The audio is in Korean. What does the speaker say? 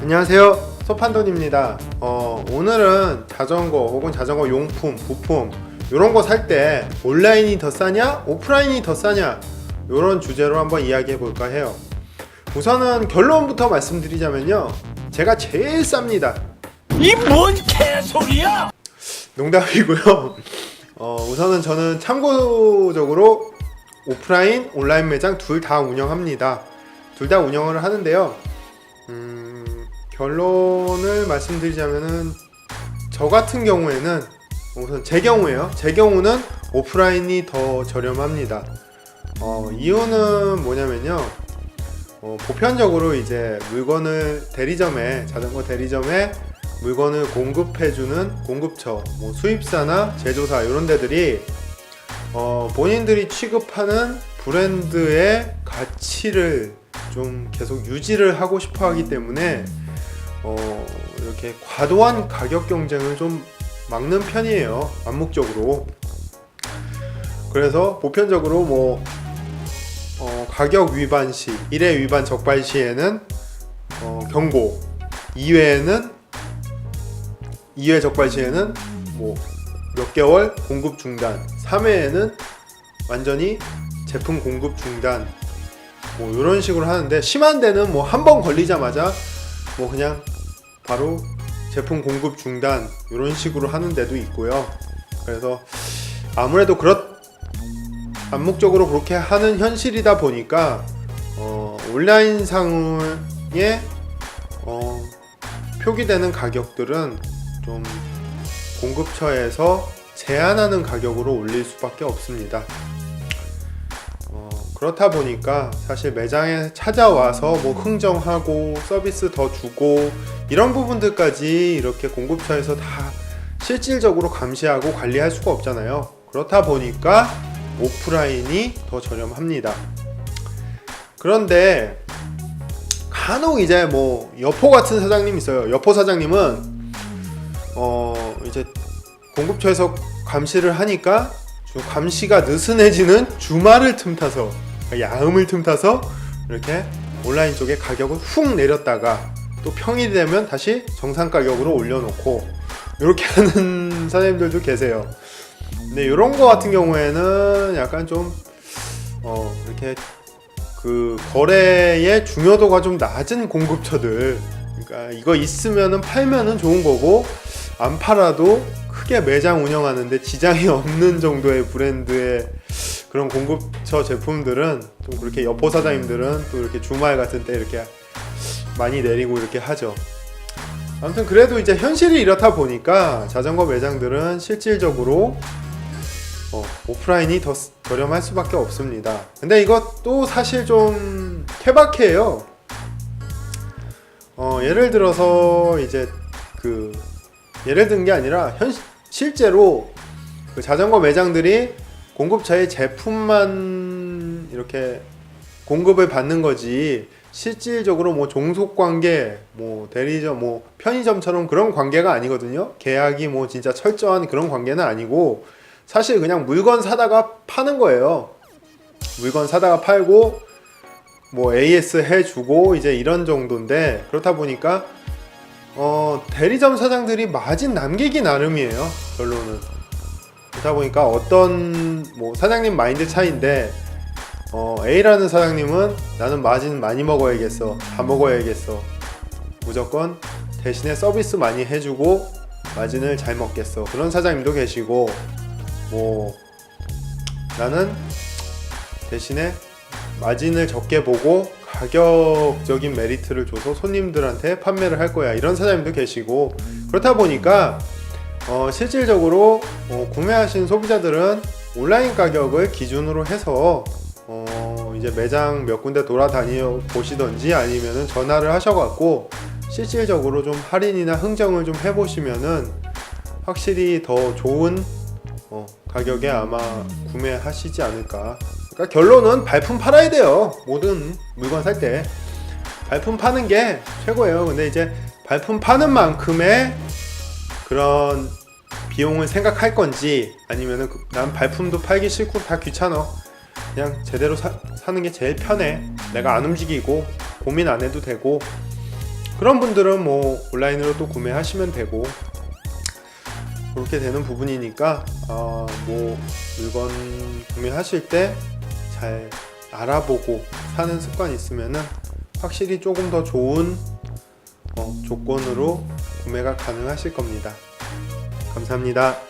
안녕하세요. 소판돈입니다. 어, 오늘은 자전거 혹은 자전거 용품, 부품 이런 거 살 때 온라인이 더 싸냐, 오프라인이 더 싸냐 이런 주제로 한번 이야기해 볼까 해요. 우선은 결론부터 말씀드리자면요. 제가 제일 쌉니다. 이 뭔 개소리야! 농담이고요. 어, 우선은 저는 참고적으로 오프라인, 온라인 매장 둘 다 운영합니다. 둘 다 운영을 하는데요. 음, 결론을 말씀드리자면은 저 같은 경우에는 우선 제 경우에요. 제 경우는 오프라인이 더 저렴합니다. 어, 이유는 뭐냐면요. 어, 보편적으로 이제 물건을 대리점에 자전거 대리점에 물건을 공급해주는 공급처, 뭐 수입사나 제조사 이런 데들이 어, 본인들이 취급하는 브랜드의 가치를 좀 계속 유지를 하고 싶어 하기 때문에 어, 이렇게 과도한 가격 경쟁을 좀 막는 편이에요. 암묵적으로. 그래서 보편적으로 뭐 어, 가격 위반 시, 1회 위반 적발 시에는 어, 경고, 2회에는 2회 적발 시에는 뭐 몇 개월 공급 중단, 3회에는 완전히 제품 공급 중단, 뭐 이런 식으로 하는데 심한 데는 뭐 한 번 걸리자마자 뭐 그냥 바로 제품 공급 중단 이런 식으로 하는 데도 있고요. 그래서 아무래도 그렇 암묵적으로 그렇게 하는 현실이다 보니까 어, 온라인 상에 어, 표기되는 가격들은 좀 공급처에서 제한하는 가격으로 올릴 수밖에 없습니다. 어, 그렇다 보니까 사실 매장에 찾아와서 뭐 흥정하고 서비스 더 주고 이런 부분들까지 이렇게 공급처에서 다 실질적으로 감시하고 관리할 수가 없잖아요. 그렇다 보니까 오프라인이 더 저렴합니다. 그런데 간혹 이제 뭐 여포 같은 사장님 있어요. 여포 사장님은 어 이제 공급처에서 감시를 하니까 좀 감시가 느슨해지는 주말을 틈타서 야음을 틈타서 이렇게 온라인 쪽에 가격을 훅 내렸다가 또 평일이 되면 다시 정상 가격으로 올려놓고 이렇게 하는 사장님들도 계세요. 근데 이런 거 같은 경우에는 약간 좀 어, 이렇게 그 거래의 중요도가 좀 낮은 공급처들 그러니까 이거 있으면은 팔면은 좋은 거고 안 팔아도 크게 매장 운영하는데 지장이 없는 정도의 브랜드의 그런 공급처 제품들은 좀 그렇게 여포 사장님들은 또 이렇게 주말 같은 때 이렇게 많이 내리고 이렇게 하죠. 아무튼 그래도 이제 현실이 이렇다 보니까 자전거 매장들은 실질적으로 어, 오프라인이 더 쓰- 저렴할 수밖에 없습니다. 근데 이것도 사실 좀 케바케예요. 어, 예를 들어서 이제 그 예를 든 게 아니라 현 실제로 그 자전거 매장들이 공급처의 제품만 이렇게 공급을 받는 거지 실질적으로 뭐 종속 관계, 뭐 대리점, 뭐 편의점처럼 그런 관계가 아니거든요. 계약이 뭐 진짜 철저한 그런 관계는 아니고 사실 그냥 물건 사다가 파는 거예요. 물건 사다가 팔고 뭐 AS 해주고 이제 이런 정도인데 그렇다 보니까 어 대리점 사장들이 마진 남기기 나름이에요. 결론은 그렇다 보니까 어떤 뭐 사장님 마인드 차이인데 어 A라는 사장님은 나는 마진 많이 먹어야겠어 다 먹어야겠어. 무조건 대신에 서비스 많이 해주고 마진을 잘 먹겠어. 그런 사장님도 계시고 뭐 나는 대신에 마진을 적게 보고 가격적인 메리트를 줘서 손님들한테 판매를 할 거야. 이런 사장님도 계시고 그렇다 보니까 어, 실질적으로 어, 구매하신 소비자들은 온라인 가격을 기준으로 해서 어, 이제 매장 몇 군데 돌아다니 보시던지 아니면은 전화를 하셔갖고 실질적으로 좀 할인이나 흥정을 좀 해보시면은 확실히 더 좋은 어, 가격에 아마 구매하시지 않을까. 그러니까 결론은 발품 팔아야 돼요. 모든 물건 살 때. 발품 파는 게 최고예요. 근데 이제 발품 파는 만큼의 그런 비용을 생각할 건지 아니면은 그- 난 발품도 팔기 싫고 다 귀찮아. 그냥 제대로 사, 사는 게 제일 편해. 내가 안 움직이고 고민 안 해도 되고 그런 분들은 뭐 온라인으로 또 구매하시면 되고 그렇게 되는 부분이니까 어, 뭐 물건 구매하실 때 잘 알아보고 사는 습관이 있으면은 확실히 조금 더 좋은 어, 조건으로 구매가 가능하실 겁니다. 감사합니다.